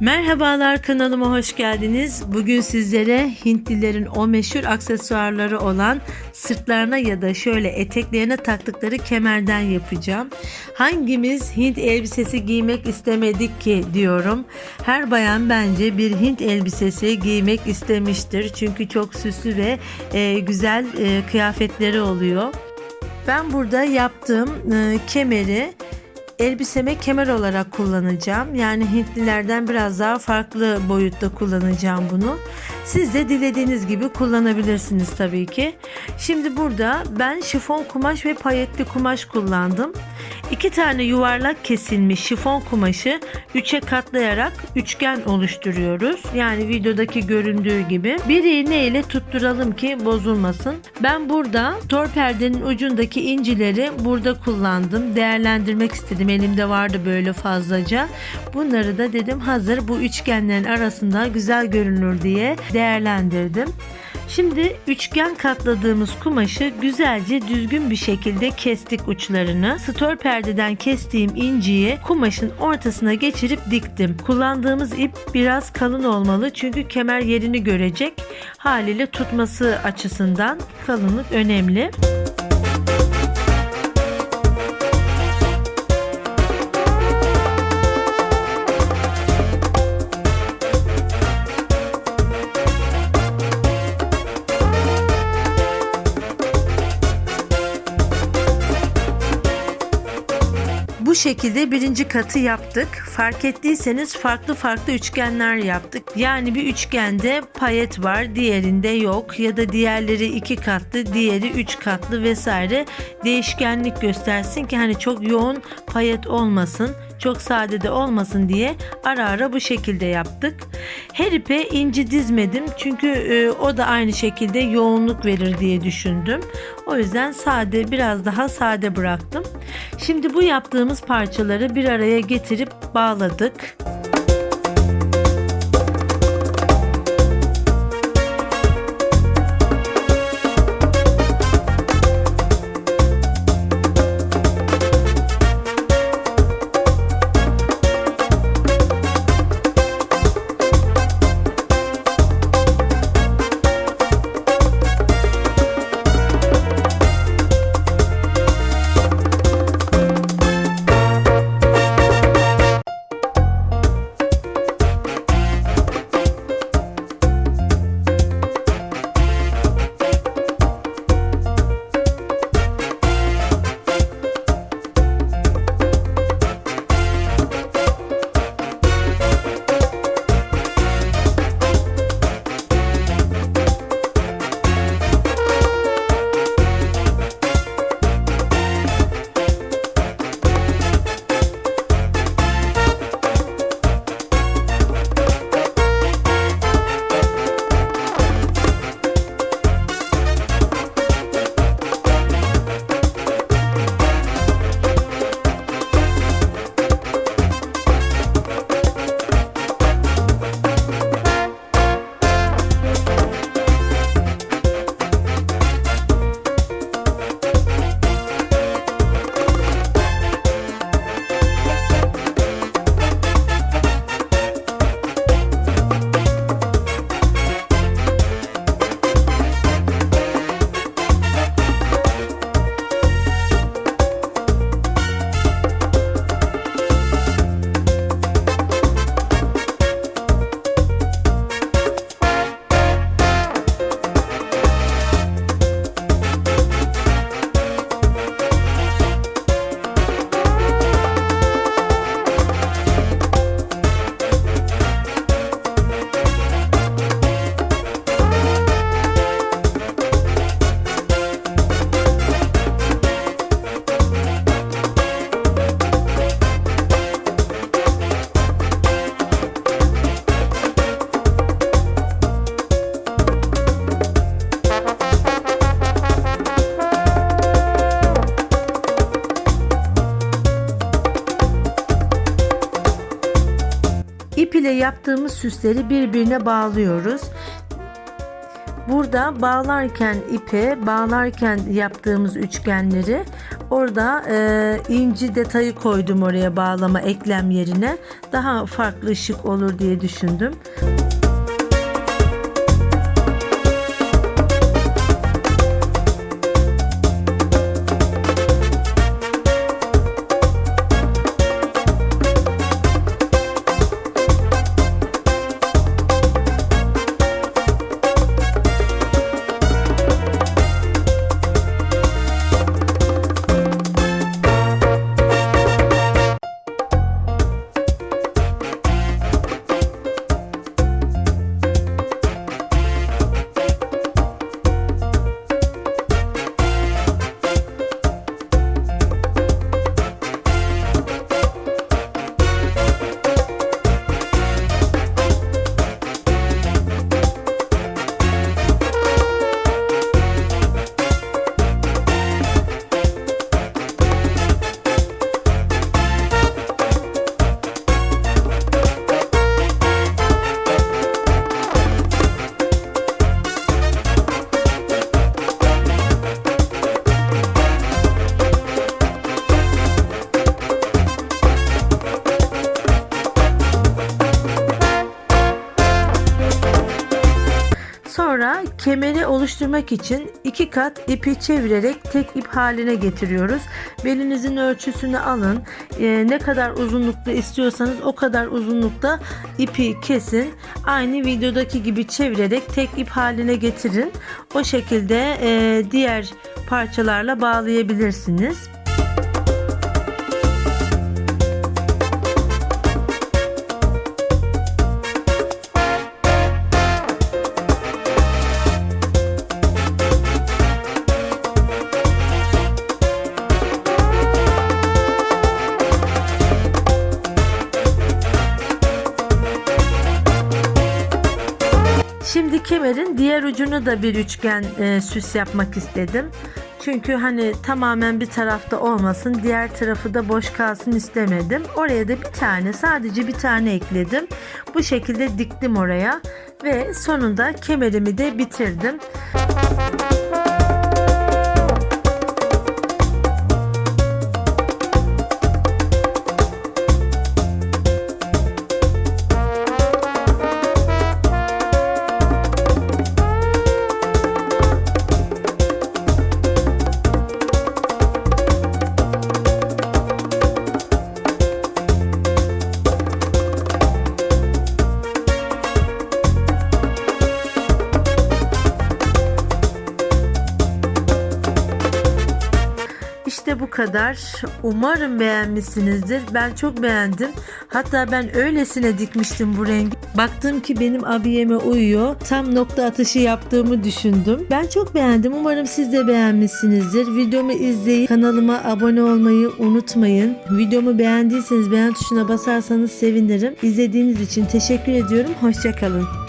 Merhabalar kanalıma hoş geldiniz. Bugün sizlere Hintlilerin o meşhur aksesuarları olan sırtlarına ya da şöyle eteklerine taktıkları kemerden yapacağım. Hangimiz Hint elbisesi giymek istemedik ki diyorum. Her bayan bence bir Hint elbisesi giymek istemiştir. Çünkü çok süslü ve e, güzel e, kıyafetleri oluyor. Ben burada yaptığım e, kemeri elbiseme kemer olarak kullanacağım. Yani Hintlilerden biraz daha farklı boyutta kullanacağım bunu. Siz de dilediğiniz gibi kullanabilirsiniz tabii ki. Şimdi burada ben şifon kumaş ve payetli kumaş kullandım. İki tane yuvarlak kesilmiş şifon kumaşı üçe katlayarak üçgen oluşturuyoruz. Yani videodaki göründüğü gibi. Bir iğne ile tutturalım ki bozulmasın. Ben burada tor perdenin ucundaki incileri burada kullandım. Değerlendirmek istedim. Elimde vardı böyle fazlaca. Bunları da dedim hazır bu üçgenlerin arasında güzel görünür diye değerlendirdim. Şimdi üçgen katladığımız kumaşı güzelce düzgün bir şekilde kestik uçlarını. Stör perdeden kestiğim inciyi kumaşın ortasına geçirip diktim. Kullandığımız ip biraz kalın olmalı çünkü kemer yerini görecek. Haliyle tutması açısından kalınlık önemli. Bu şekilde birinci katı yaptık. Fark ettiyseniz farklı farklı üçgenler yaptık. Yani bir üçgende payet var, diğerinde yok ya da diğerleri iki katlı, diğeri üç katlı vesaire değişkenlik göstersin ki hani çok yoğun payet olmasın çok sade de olmasın diye ara ara bu şekilde yaptık. Her ipe inci dizmedim çünkü e, o da aynı şekilde yoğunluk verir diye düşündüm. O yüzden sade biraz daha sade bıraktım. Şimdi bu yaptığımız parçaları bir araya getirip bağladık. İp ile yaptığımız süsleri birbirine bağlıyoruz. Burada bağlarken ipe, bağlarken yaptığımız üçgenleri Orada e, inci detayı koydum oraya bağlama eklem yerine. Daha farklı ışık olur diye düşündüm. Sonra kemeri oluşturmak için iki kat ipi çevirerek tek ip haline getiriyoruz. Belinizin ölçüsünü alın. Ee, ne kadar uzunlukta istiyorsanız o kadar uzunlukta ipi kesin. Aynı videodaki gibi çevirerek tek ip haline getirin. O şekilde e, diğer parçalarla bağlayabilirsiniz. Şimdi kemerin diğer ucunu da bir üçgen e, süs yapmak istedim. Çünkü hani tamamen bir tarafta olmasın, diğer tarafı da boş kalsın istemedim. Oraya da bir tane, sadece bir tane ekledim. Bu şekilde diktim oraya ve sonunda kemerimi de bitirdim. Bu kadar. Umarım beğenmişsinizdir. Ben çok beğendim. Hatta ben öylesine dikmiştim bu rengi. Baktım ki benim abiyeme uyuyor. Tam nokta atışı yaptığımı düşündüm. Ben çok beğendim. Umarım siz de beğenmişsinizdir. Videomu izleyip kanalıma abone olmayı unutmayın. Videomu beğendiyseniz beğen tuşuna basarsanız sevinirim. İzlediğiniz için teşekkür ediyorum. Hoşçakalın.